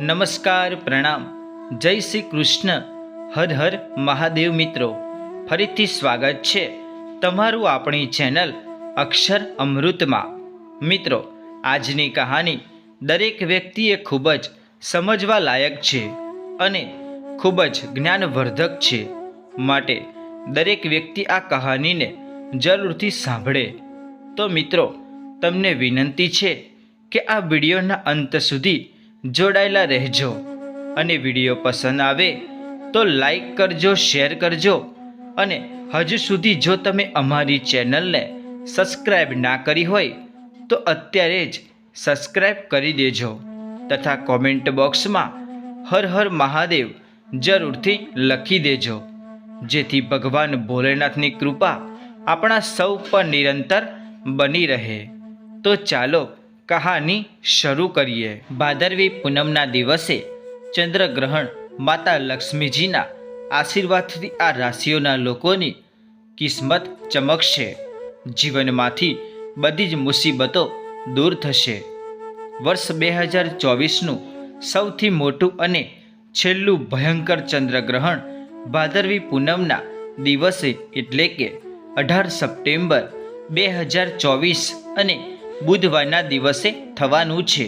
નમસ્કાર, પ્રણામ. જય શ્રી કૃષ્ણ. હર હર મહાદેવ મિત્રો. ફરીથી સ્વાગત છે તમારું આપણી ચેનલ અક્ષર અમૃતમાં. મિત્રો, આજની કહાની દરેક વ્યક્તિએ ખૂબ જ સમજવા લાયક છે અને ખૂબ જ જ્ઞાનવર્ધક છે. માટે દરેક વ્યક્તિ આ કહાનીને જરૂરથી સાંભળે. તો મિત્રો, તમને વિનંતી છે કે આ વિડીયોના અંત સુધી જોડાયેલા રહેજો. અને વીડિયો પસંદ આવે તો લાઈક કરજો, શેર કરજો. અને હજુ સુધી જો તમે અમારી ચેનલને સબસ્ક્રાઈબ ના કરી હોય તો અત્યારે જ સબસ્ક્રાઈબ કરી દેજો. તથા કોમેન્ટ બોક્સમાં હર હર મહાદેવ જરૂરથી લખી દેજો. જેથી ભગવાન ભોલેનાથની કૃપા આપણા સૌ પર નિરંતર બની રહે. તો ચાલો કહાની શરૂ કરીએ. ભાદરવી પૂનમના દિવસે ચંદ્રગ્રહણ માતા લક્ષ્મીજીના આશીર્વાદથી આ રાશિઓના લોકોની કિસ્મત ચમકશે. જીવનમાંથી બધી જ મુસીબતો દૂર થશે. વર્ષ બે હજાર ચોવીસનું સૌથી મોટું અને છેલ્લું ભયંકર ચંદ્રગ્રહણ ભાદરવી પૂનમના દિવસે, એટલે કે અઢાર સપ્ટેમ્બર બે હજાર ચોવીસ અને બુધવારના દિવસે થવાનું છે.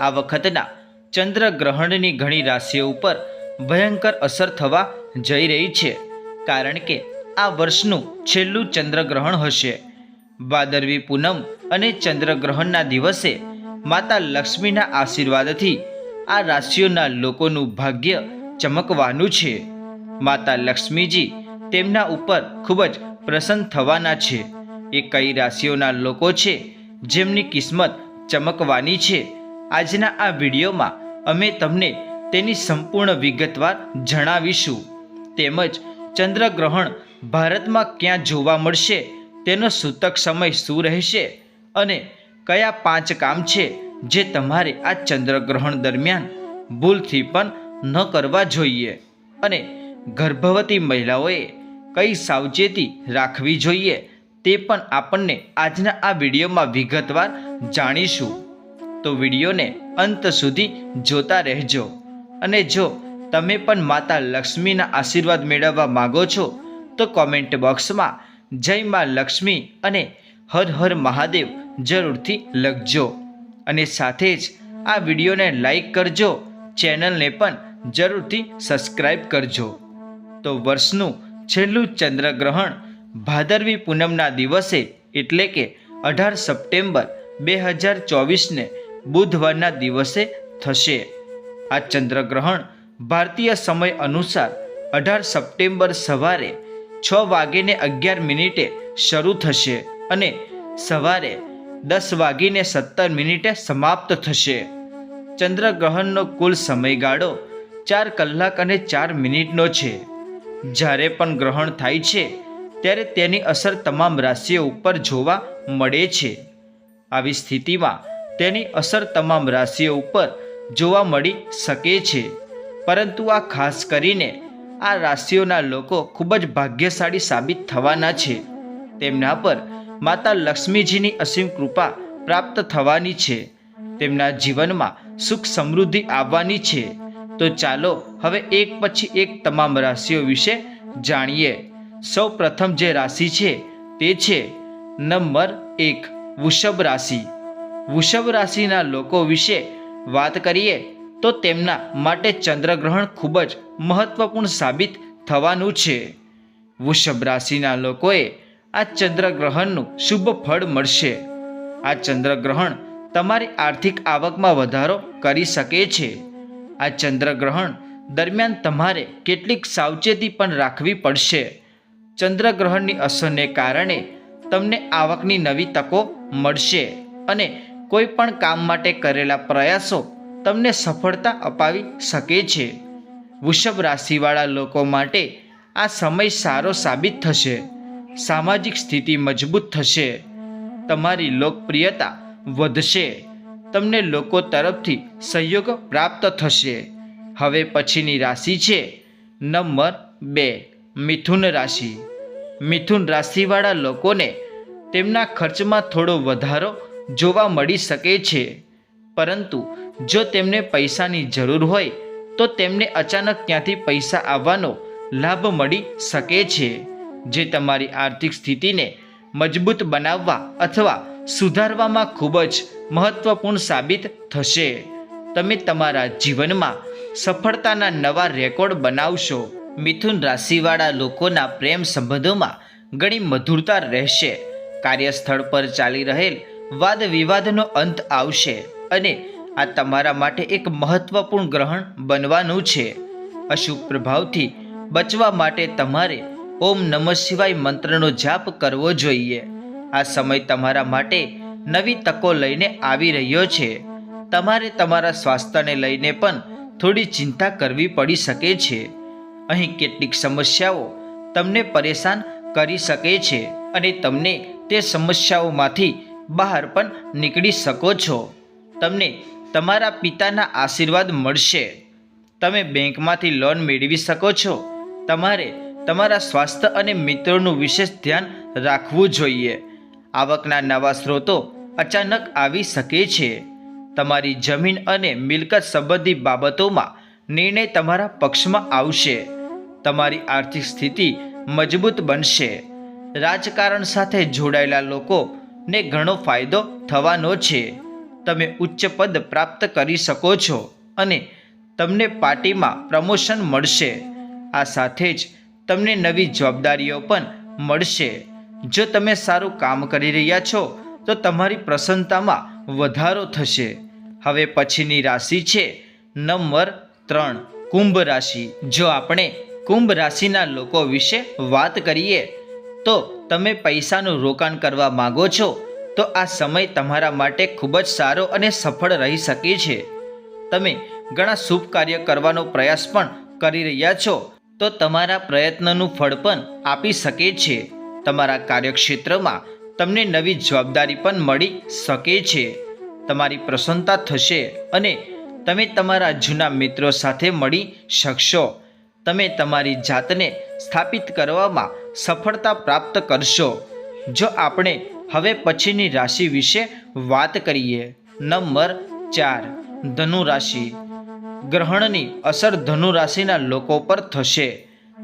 આ વખતના ચંદ્રગ્રહણની ઘણી રાશિઓ ઉપર ભયંકર અસર થવા જઈ રહી છે, કારણ કે આ વર્ષનું છેલ્લું ચંદ્રગ્રહણ હશે. ભાદરવી પૂનમ અને ચંદ્રગ્રહણના દિવસે માતા લક્ષ્મીના આશીર્વાદથી આ રાશિઓના લોકોનું ભાગ્ય ચમકવાનું છે. માતા લક્ષ્મીજી તેમના ઉપર ખૂબ જ પ્રસન્ન થવાના છે. એ કઈ રાશિઓના લોકો છે જેમની કિસ્મત ચમકવાની છે. આજના આ વિડીયોમાં અમે તમને તેની સંપૂર્ણ વિગતવાર જણાવીશું. તેમજ ચંદ્રગ્રહણ ભારતમાં ક્યાં જોવા મળશે, તેનો સૂતક સમય શું રહેશે અને કયા પાંચ કામ છે જે તમારે આ ચંદ્રગ્રહણ દરમિયાન ભૂલથી પણ ન કરવા જોઈએ. અને ગર્ભવતી મહિલાઓએ કઈ સાવચેતી રાખવી જોઈએ તે પણ આપણને આજના આ વિડીયોમાં વિગતવાર જાણીશું. તો વિડીયોને અંત સુધી જોતા રહેજો. અને જો તમે પણ માતા લક્ષ્મીના આશીર્વાદ મેળવવા માગો છો, તો કોમેન્ટ બોક્સમાં જય મા લક્ષ્મી અને હર હર મહાદેવ જરૂરથી લખજો. અને સાથે જ આ વિડીયોને લાઈક કરજો, ચેનલને પણ જરૂરથી સબસ્ક્રાઈબ કરજો. તો વર્ષનું છેલ્લું ચંદ્રગ્રહણ ભાદરવી પૂનમના દિવસે એટલે કે અઢાર સપ્ટેમ્બર બે હજાર ચોવીસને બુધવારના દિવસે થશે. આ ચંદ્રગ્રહણ ભારતીય સમય અનુસાર અઢાર સપ્ટેમ્બર સવારે છ વાગીને અગિયાર મિનિટે શરૂ થશે અને સવારે દસ વાગીને સત્તર મિનિટે સમાપ્ત થશે. ચંદ્રગ્રહણનો કુલ સમયગાળો ચાર કલાક અને ચાર મિનિટનો છે. જ્યારે પણ ગ્રહણ થાય છે ત્યારે તેની અસર તમામ રાશિઓ ઉપર જોવા મળે છે. આવી સ્થિતિમાં તેની અસર તમામ રાશિઓ ઉપર જોવા મળી શકે છે. પરંતુ આ ખાસ કરીને આ રાશિઓના લોકો ખૂબ જ ભાગ્યશાળી સાબિત થવાના છે. તેમના પર માતા લક્ષ્મીજીની અસીમ કૃપા પ્રાપ્ત થવાની છે. તેમના જીવનમાં સુખ સમૃદ્ધિ આવવાની છે. તો ચાલો હવે એક પછી એક તમામ રાશિઓ વિશે જાણીએ. સૌ પ્રથમ જે રાશિ છે તે છે નંબર એક, વૃષભ રાશિ. વૃષભ રાશિના લોકો વિશે વાત કરીએ તો તેમના માટે ચંદ્રગ્રહણ ખૂબ જ મહત્વપૂર્ણ સાબિત થવાનું છે. વૃષભ રાશિના લોકોએ આ ચંદ્રગ્રહણનું શુભ ફળ મળશે. આ ચંદ્રગ્રહણ તમારી આર્થિક આવકમાં વધારો કરી શકે છે. આ ચંદ્રગ્રહણ દરમિયાન તમારે કેટલીક સાવચેતી પણ રાખવી પડશે. ચંદ્રગ્રહણની અસરને કારણે તમને આવકની નવી તકો મળશે અને કોઈ પણ કામ માટે કરેલા પ્રયાસો તમને સફળતા અપાવી શકે છે. વૃષભ રાશિવાળા લોકો માટે આ સમય સારો સાબિત થશે. સામાજિક સ્થિતિ મજબૂત થશે. તમારી લોકપ્રિયતા વધશે. તમને લોકો તરફથી સહયોગ પ્રાપ્ત થશે. હવે પછીની રાશિ છે નંબર બે, મિથુન રાશિ. મિથુન રાશિવાળા લોકોને તેમના ખર્ચમાં થોડો વધારો જોવા મળી શકે છે. પરંતુ જો તેમને પૈસાની જરૂર હોય, તો તેમને અચાનક ક્યાંથી પૈસા આવવાનો લાભ મળી શકે છે. જે તમારી આર્થિક સ્થિતિને મજબૂત બનાવવા અથવા સુધારવામાં ખૂબ જ મહત્વપૂર્ણ સાબિત થશે. તમે તમારા જીવનમાં સફળતાના નવા રેકોર્ડ બનાવશો. મિથુન રાશિવાળા લોકોના પ્રેમ સંબંધોમાં ઘણી મધુરતા રહેશે. કાર્યસ્થળ પર ચાલી રહેલ વાદ વિવાદનો અંત આવશે અને આ તમારા માટે એક મહત્વપૂર્ણ ગ્રહણ બનવાનું છે. અશુભ પ્રભાવથી બચવા માટે તમારે ઓમ નમઃ શિવાય મંત્રનો જાપ કરવો જોઈએ. આ સમય તમારા માટે નવી તકો લઈને આવી રહ્યો છે. તમારે તમારા સ્વાસ્થ્યને લઈને પણ થોડી ચિંતા કરવી પડી શકે છે. અહીં કેટલીક સમસ્યાઓ તમને પરેશાન કરી શકે છે અને તમને તે સમસ્યાઓમાંથી બહાર પણ નીકળી શકો છો. તમને તમારા પિતાના આશીર્વાદ મળશે. તમે બેંકમાંથી લોન મેળવી શકો છો. તમારે તમારા સ્વાસ્થ્ય અને મિત્રોનું વિશેષ ધ્યાન રાખવું જોઈએ. આવકના નવા સ્ત્રોતો અચાનક આવી શકે છે. તમારી જમીન અને મિલકત સંબંધી બાબતોમાં નિર્ણય તમારા પક્ષમાં આવશે. તમારી આર્થિક સ્થિતિ મજબૂત બનશે. રાજકારણ સાથે જોડાયેલા લોકોને ઘણો ફાયદો થવાનો છે. તમે ઉચ્ચ પદ પ્રાપ્ત કરી શકો છો અને તમને પાર્ટીમાં પ્રમોશન મળશે. આ સાથે જ તમને નવી જવાબદારીઓ પણ મળશે. જો તમે સારું કામ કરી રહ્યા છો, તો તમારી પ્રસન્નતામાં વધારો થશે. હવે પછીની રાશિ છે નંબર ત્રણ, કુંભ રાશિ. જો આપણે કુંભ રાશિના લોકો વિશે વાત કરીએ, તો તમે પૈસાનું રોકાણ કરવા માંગો છો, તો આ સમય તમારા માટે ખૂબ જ સારો અને સફળ રહી શકે છે. તમે ઘણા શુભ કાર્ય કરવાનો પ્રયાસ પણ કરી રહ્યા છો, તો તમારા પ્રયત્નનું ફળ પણ આપી શકે છે. તમારા કાર્યક્ષેત્રમાં તમને નવી જવાબદારી પણ મળી શકે છે. તમારી પ્રસન્નતા થશે અને તમે તમારા જૂના મિત્રો સાથે મળી શકશો. તમે તમારી જાતને સ્થાપિત કરવામાં સફળતા પ્રાપ્ત કરશો. જો આપણે હવે પછીની રાશિ વિશે વાત કરીએ, નંબર ચાર ધનુ રાશિ ગ્રહણની અસર ધનુ રાશિના લોકો પર થશે.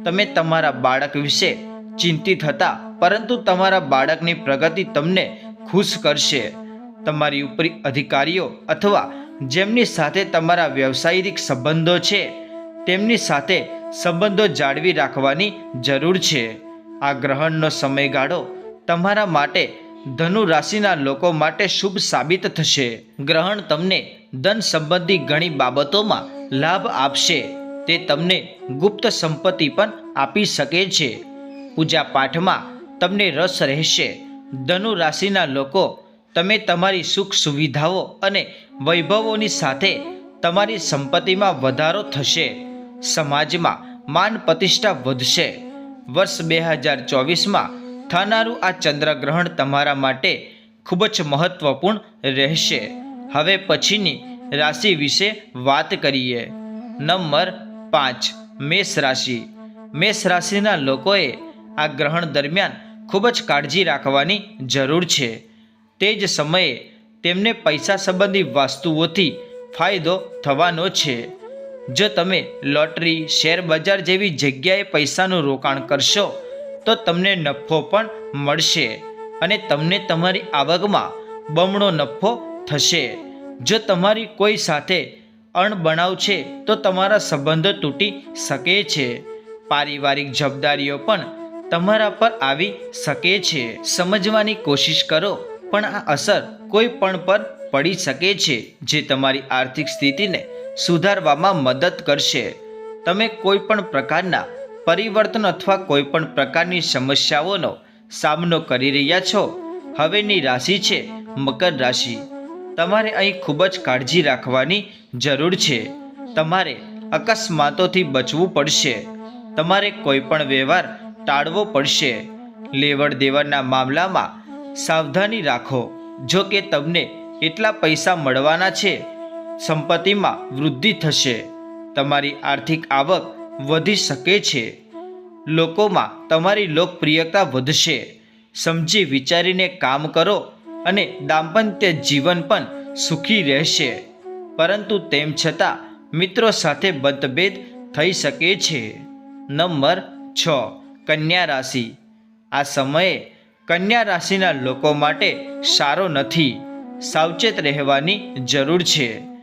તમે તમારા બાળક વિશે ચિંતિત હતા, પરંતુ તમારા બાળકની પ્રગતિ તમને ખુશ કરશે. તમારી ઉપરી અધિકારીઓ અથવા જેમની સાથે તમારા વ્યવસાયિક સંબંધો છે, તેમની સાથે સંબંધો જાળવી રાખવાની જરૂર છે. આ ગ્રહણનો સમયગાળો તમારા માટે ધનુ રાશિના લોકો માટે શુભ સાબિત થશે. ગ્રહણ તમને ધન સંબંધી ઘણી બાબતોમાં લાભ આપશે. તે તમને ગુપ્ત સંપત્તિ પણ આપી શકે છે. પૂજા પાઠમાં તમને રસ રહેશે. ધનુ રાશિના લોકો, તમે તમારી સુખ સુવિધાઓ અને વૈભવોની સાથે તમારી સંપત્તિમાં વધારો થશે. સમાજમાં માન પ્રતિષ્ઠા વધશે. વર્ષ બે હજાર ચોવીસમાં થનારું આ ચંદ્રગ્રહણ તમારા માટે ખૂબ જ મહત્વપૂર્ણ રહેશે. હવે પછીની રાશિ વિશે વાત કરીએ. નંબર પાંચ, મેષ રાશિ. મેષ રાશિના લોકોએ આ ગ્રહણ દરમિયાન ખૂબ જ કાળજી રાખવાની જરૂર છે. તે જ સમયે તેમને પૈસા સંબંધી વસ્તુઓથી ફાયદો થવાનો છે. જો તમે લોટરી, શેર બજાર જેવી જગ્યાએ પૈસાનું રોકાણ કરશો, તો તમને નફો પણ મળશે અને તમને તમારી આવકમાં બમણો નફો થશે. જો તમારી કોઈ સાથે અણબનાવ છે, તો તમારા સંબંધો તૂટી શકે છે. પારિવારિક જવાબદારીઓ પણ તમારા પર આવી શકે છે. સમજવાની કોશિશ કરો, પણ આ અસર કોઈ પણ પર પડી શકે છે, જે તમારી આર્થિક સ્થિતિને સુધારવામાં મદદ કરશે. તમે કોઈ પણ પ્રકારના પરિવર્તન અથવા કોઈ પણ પ્રકારની સમસ્યાઓનો સામનો કરી રહ્યા છો. હવેની રાશિ છે મકર રાશિ. તમારે અહીં ખૂબ જ કાળજી રાખવાની જરૂર છે. તમારે અકસ્માતોથી બચવું પડશે. તમારે કોઈ પણ વ્યવહાર ટાળવો પડશે. લેવડ દેવડના મામલામાં સાવધાની રાખો. જો કે તમને એટલા પૈસા મળવાના છે સંપત્તિમાં વૃદ્ધિ થશે. તમારી આર્થિક આવક વધી શકે છે. લોકોમાં તમારી લોકપ્રિયતા વધશે. સમજી વિચારીને કામ કરો અને દાંપત્ય જીવન પણ સુખી રહેશે. પરંતુ તેમ છતાં, મિત્રો સાથે મતભેદ થઈ શકે છે. નંબર છ, કન્યા રાશિ. આ સમયે કન્યા રાશિના લોકો માટે સારો નથી. સાવચેત રહેવાની જરૂર છે.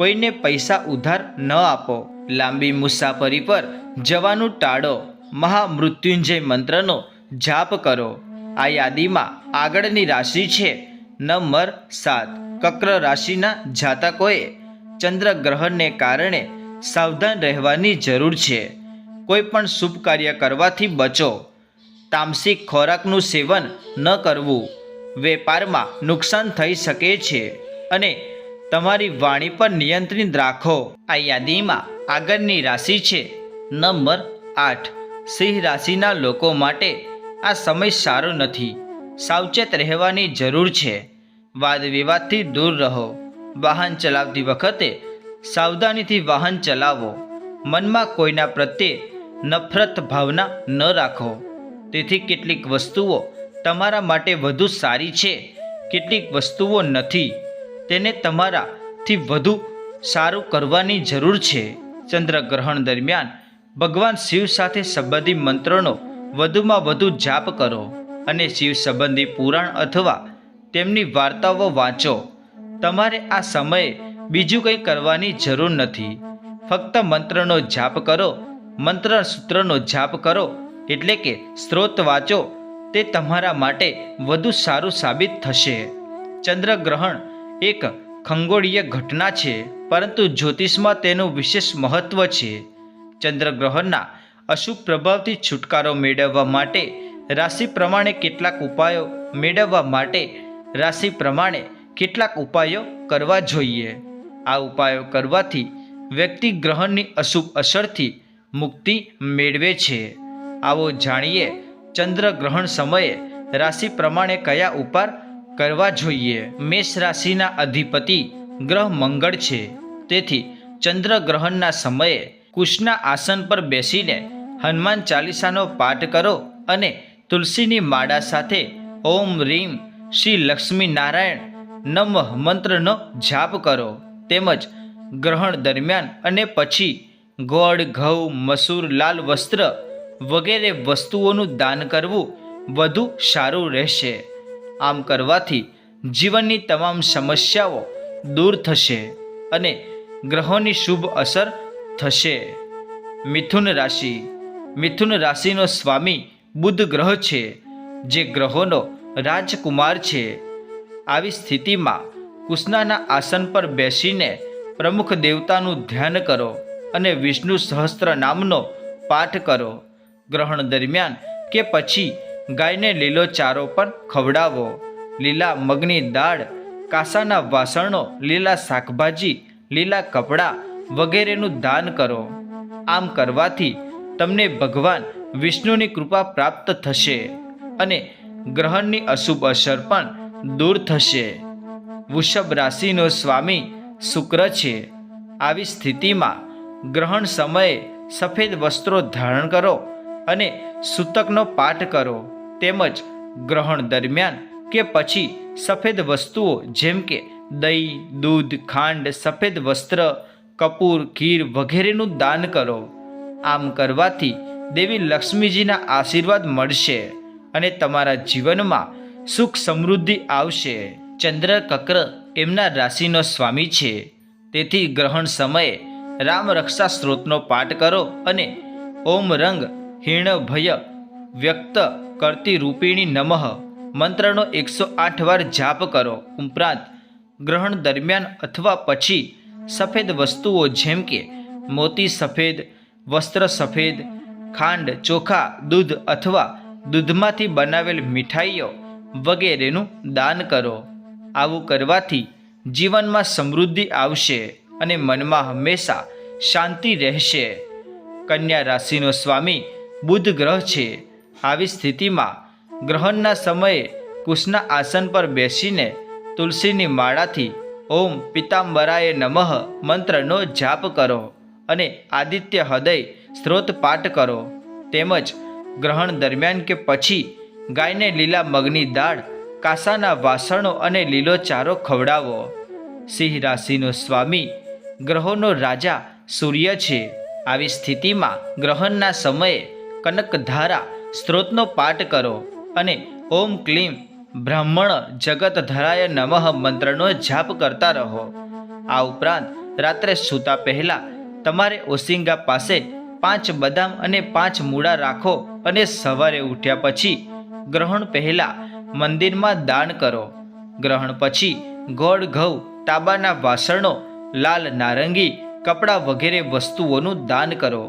કોઈને પૈસા ઉધાર ન આપો. લાંબી મુસાફરી પર જવાનું ટાળો. મહામૃત્યુંજય મંત્રનો જાપ કરો. આ યાદીમાં આગળની રાશિ છે નંબર સાત. કક્ર રાશિના જાતકોએ ચંદ્રગ્રહણને કારણે સાવધાન રહેવાની જરૂર છે. કોઈ પણ શુભ કાર્ય કરવાથી બચો. તામસિક ખોરાકનું સેવન ન કરવું. વેપારમાં નુકસાન થઈ શકે છે અને તમારી વાણી પર નિયંત્રિત રાખો. આ યાદીમાં આગળની રાશિ છે. નંબર આઠ. સિંહ રાશિના લોકો માટે આ સમય સારો નથી. સાવચેત રહેવાની જરૂર છે. વાદ વિવાદથી દૂર રહો. વાહન ચલાવતી વખતે સાવધાનીથી વાહન ચલાવો. મનમાં કોઈના પ્રત્યે નફરત ભાવના ન રાખો. તેથી કેટલીક વસ્તુઓ તમારા માટે વધુ સારી છે. કેટલીક વસ્તુઓ નથી. તેને તમારાથી વધુ સારું કરવાની જરૂર છે. ચંદ્રગ્રહણ દરમિયાન ભગવાન શિવ સાથે સંબંધી મંત્રોનો વધુમાં વધુ જાપ કરો અને શિવ સંબંધી પુરાણ અથવા તેમની વાર્તાઓ વાંચો. તમારે આ સમયે બીજું કંઈ કરવાની જરૂર નથી. ફક્ત મંત્રનો જાપ કરો મંત્ર સૂત્રનો જાપ કરો, એટલે કે સ્ત્રોત વાંચો, તે તમારા માટે વધુ સારું સાબિત થશે. ચંદ્રગ્રહણ એક ખંગોળીય ઘટના છે, પરંતુ જ્યોતિષમાં તેનું વિશેષ મહત્વ છે. ચંદ્રગ્રહણના અશુભ પ્રભાવથી છુટકારો મેળવવા માટે રાશિ પ્રમાણે કેટલાક ઉપાયો મેળવવા માટે રાશિ પ્રમાણે કેટલાક ઉપાયો કરવા જોઈએ. આ ઉપાયો કરવાથી વ્યક્તિ ગ્રહણની અશુભ અસરથી મુક્તિ મેળવે છે. આવો જાણીએ ચંદ્રગ્રહણ સમયે રાશિ પ્રમાણે કયા ઉપાય કરવા જોઈએ. મેષ રાશિના અધિપતિ ગ્રહ મંગળ છે. તેથી ચંદ્રગ્રહણના સમયે કુશના આસન પર બેસીને હનુમાન ચાલીસાનો પાઠ કરો અને તુલસીની માળા સાથે ઓમ રીમ શ્રી લક્ષ્મી નારાયણ નમઃ મંત્રનો જાપ કરો. તેમજ ગ્રહણ દરમિયાન અને પછી ગોળ, ઘઉં, મસૂર, લાલ વસ્ત્ર વગેરે વસ્તુઓનું દાન કરવું વધુ સારું રહેશે. આમ કરવાથી જીવનની તમામ સમસ્યાઓ દૂર થશે અને ગ્રહોની શુભ અસર થશે. મિથુન રાશિ. મિથુન રાશિનો સ્વામી બુધ ગ્રહ છે, જે ગ્રહોનો રાજકુમાર છે. આવી સ્થિતિમાં કૃષ્ણના આસન પર બેસીને પ્રમુખ દેવતાનું ધ્યાન કરો અને વિષ્ણુ સહસ્ત્ર નામનો પાઠ કરો. ગ્રહણ દરમિયાન કે પછી ગાયને લીલો ચારો પણ ખવડાવો. લીલા મગની દાળ, કાસાના વાસણો, લીલા શાકભાજી, લીલા કપડાં વગેરેનું દાન કરો. આમ કરવાથી તમને ભગવાન વિષ્ણુની કૃપા પ્રાપ્ત થશે અને ગ્રહણની અશુભ અસર પણ દૂર થશે. વૃષભ રાશિનો સ્વામી શુક્ર છે. આવી સ્થિતિમાં ગ્રહણ સમયે સફેદ વસ્ત્રો ધારણ કરો અને સૂતકનો પાઠ કરો તેમજ ગ્રહણ દરમિયાન કે પછી સફેદ વસ્તુઓ જેમ કે દહીં, દૂધ, ખાંડ, સફેદ વસ્ત્ર, કપૂર, ખીર વગેરેનું દાન કરો. આમ કરવાથી દેવી લક્ષ્મીજીના આશીર્વાદ મળશે અને તમારા જીવનમાં સુખ સમૃદ્ધિ આવશે. ચંદ્ર, કક્ર એમના રાશિનો સ્વામી છે. તેથી ગ્રહણ સમયે રામ રક્ષા સ્ત્રોતનો પાઠ કરો અને ઓમ રંગ હિણ ભય વ્યક્ત કરતી રૂપિણી નમઃ મંત્રનો એકસો આઠ વાર જાપ કરો. ઉપરાંત ગ્રહણ દરમિયાન અથવા પછી સફેદ વસ્તુઓ જેમ કે મોતી સફેદ, વસ્ત્ર સફેદ, ખાંડ, ચોખા, દૂધ અથવા દૂધમાંથી બનાવેલ મીઠાઈઓ વગેરેનું દાન કરો. આવું કરવાથી જીવનમાં સમૃદ્ધિ આવશે અને મનમાં હંમેશા શાંતિ રહેશે. કન્યા રાશિનો સ્વામી બુધ ગ્રહ છે. આવી સ્થિતિમાં ગ્રહણના સમયે કુશના આસન પર બેસીને તુલસીની માળાથી ઓમ પિતાંબરાય નમઃ મંત્રનો જાપ કરો અને આદિત્ય હૃદય સ્ત્રોત પાઠ કરો. તેમજ ગ્રહણ દરમિયાન કે પછી ગાયને લીલા મગની દાળ, કાસાના વાસણો અને લીલો ચારો ખવડાવો. સિંહ રાશિનો સ્વામી ગ્રહોનો રાજા સૂર્ય છે. આવી સ્થિતિમાં ગ્રહણના સમયે કનકધારા સ્ત્રોતનો પાઠ કરો અને ઓમ ક્લીમ બ્રાહ્મણ જગત ધરાય નમઃ મંત્રનો જાપ કરતા રહો. આ ઉપરાંત રાત્રે સૂતા પહેલાં તમારે ઓસિંગા પાસે પાંચ બદામ અને પાંચ મૂળા રાખો અને સવારે ઉઠ્યા પછી ગ્રહણ પહેલાં મંદિરમાં દાન કરો. ગ્રહણ પછી ગોળ ઘઉં, તાંબાના વાસણો, લાલ નારંગી, કપડાં વગેરે વસ્તુઓનું દાન કરો.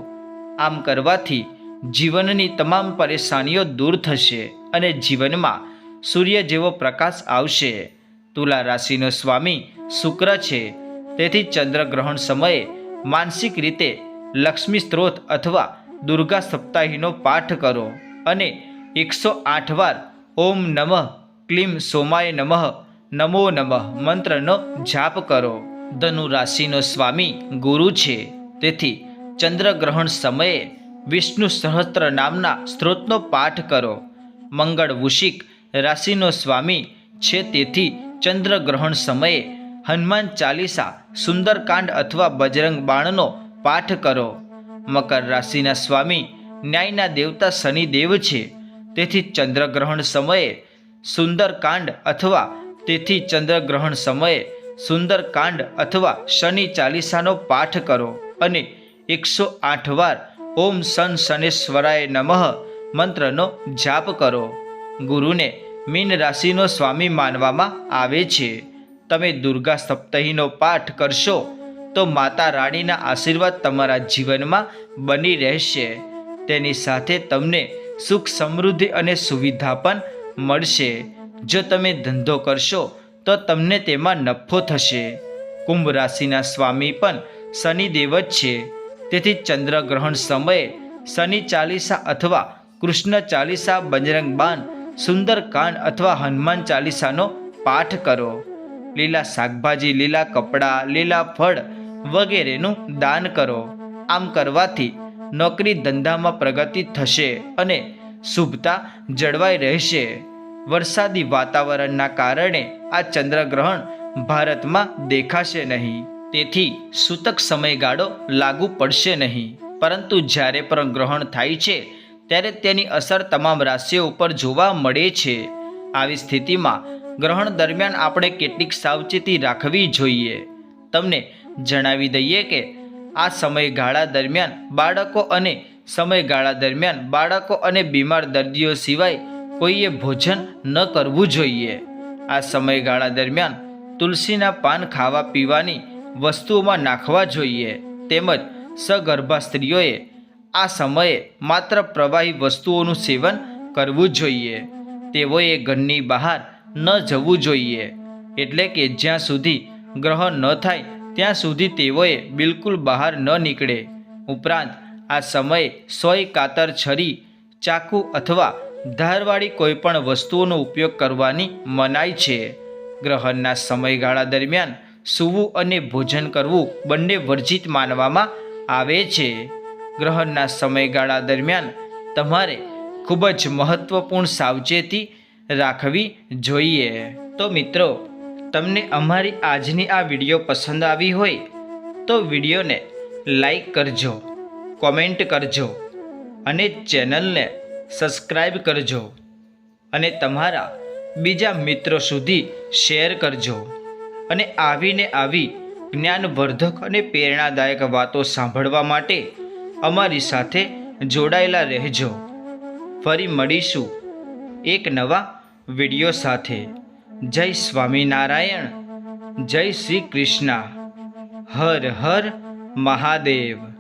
આમ કરવાથી જીવનની તમામ પરેશાનીઓ દૂર થશે અને જીવનમાં સૂર્ય જેવો પ્રકાશ આવશે. તુલા રાશિનો સ્વામી શુક્ર છે. તેથી ચંદ્રગ્રહણ સમયે માનસિક રીતે લક્ષ્મી સ્ત્રોત અથવા દુર્ગા સપ્તાહીનો પાઠ કરો અને એકસો આઠ વાર ઓમ નમઃ, ક્લીમ સોમાય નમઃ, નમો નમઃ મંત્રનો જાપ કરો. ધનુ રાશિનો સ્વામી ગુરુ છે. તેથી ચંદ્રગ્રહણ સમયે વિષ્ણુ સહસ્ત્ર નામના સ્ત્રોતનો પાઠ કરો. મંગળ વૃષિક રાશિનો સ્વામી છે તેથી ચંદ્રગ્રહણ સમયે હનુમાન ચાલીસા, સુંદરકાંડ અથવા બજરંગ બાણનો પાઠ કરો. મકર રાશિના સ્વામી ન્યાયના દેવતા શનિદેવ છે. તેથી ચંદ્રગ્રહણ સમયે સુંદરકાંડ અથવા તેથી ચંદ્રગ્રહણ સમયે સુંદરકાંડ અથવા શનિ ચાલીસાનો પાઠ કરો. અને એકસો આઠ વાર ઓમ સન શનેશ્વરાય નમઃ. મંત્રનો જાપ કરો. ગુરુને મીન રાશિનો સ્વામી માનવામાં આવે છે. તમે દુર્ગા સપ્તહીનો પાઠ કરશો, તો માતા રાણીના આશીર્વાદ તમારા જીવનમાં બની રહેશે. તેની સાથે તમને સુખ સમૃદ્ધિ અને સુવિધા પણ મળશે. જો તમે ધંધો કરશો, તો તમને તેમાં નફો થશે. કુંભ રાશિના સ્વામી પણ શનિદેવ જ છે. તેથી ચંદ્રગ્રહણ સમયે શનિ ચાલીસા અથવા કૃષ્ણ ચાલીસા, બજરંગ બાન સુંદરકાંડ અથવા હનુમાન ચાલીસાનો પાઠ કરો. લીલા શાકભાજી, લીલા કપડાં, લીલા ફળ વગેરેનું દાન કરો. આમ કરવાથી નોકરી ધંધામાં પ્રગતિ થશે અને શુભતા જળવાઈ રહેશે. વરસાદી વાતાવરણના કારણે આ ચંદ્રગ્રહણ ભારતમાં દેખાશે નહીં. તેથી સૂતક સમયગાળો લાગુ પડશે નહીં. પરંતુ જ્યારે પણ ગ્રહણ થાય છે, ત્યારે તેની અસર તમામ રાશિઓ ઉપર જોવા મળે છે. આવી સ્થિતિમાં ગ્રહણ દરમિયાન આપણે કેટલીક સાવચેતી રાખવી જોઈએ. તમને જણાવી દઈએ કે આ સમયગાળા દરમિયાન બાળકો અને સમયગાળા દરમિયાન બાળકો અને બીમાર દર્દીઓ સિવાય કોઈએ ભોજન ન કરવું જોઈએ. આ સમયગાળા દરમિયાન તુલસીના પાન ખાવા પીવાની વસ્તુઓમાં નાખવા જોઈએ તેમજ સગર્ભા સ્ત્રીઓએ આ સમયે માત્ર પ્રવાહી વસ્તુઓનું સેવન કરવું જોઈએ. તેઓએ ઘરની બહાર ન જવું જોઈએ. એટલે કે જ્યાં સુધી ગ્રહણ ન થાય, ત્યાં સુધી તેઓએ બિલકુલ બહાર ન નીકળે. ઉપરાંત, આ સમયે સોય કાતર છરી, ચાકુ અથવા ધારવાળી કોઈપણ વસ્તુઓનો ઉપયોગ કરવાની મનાઈ છે. ગ્રહણના સમયગાળા દરમિયાન સૂવું અને ભોજન કરવું બંને વર્જિત માનવામાં આવે છે. ગ્રહણના સમયગાળા દરમિયાન તમારે ખૂબ જ મહત્ત્વપૂર્ણ સાવચેતી રાખવી જોઈએ. તો મિત્રો, તમને અમારી આજની આ વીડિયો પસંદ આવી હોય તો વિડીયોને લાઈક કરજો, કોમેન્ટ કરજો અને ચેનલને સબસ્ક્રાઈબ કરજો અને તમારા બીજા મિત્રો સુધી શેર કરજો. અને આવીને આવી જ્ઞાનવર્ધક અને પ્રેરણાદાયક વાતો સાંભળવા માટે અમારી સાથે જોડાયેલા રહેજો. ફરી મળીશું એક નવા વીડિયો સાથે. જય સ્વામિનારાયણ. જય શ્રી કૃષ્ણ. હર હર મહાદેવ.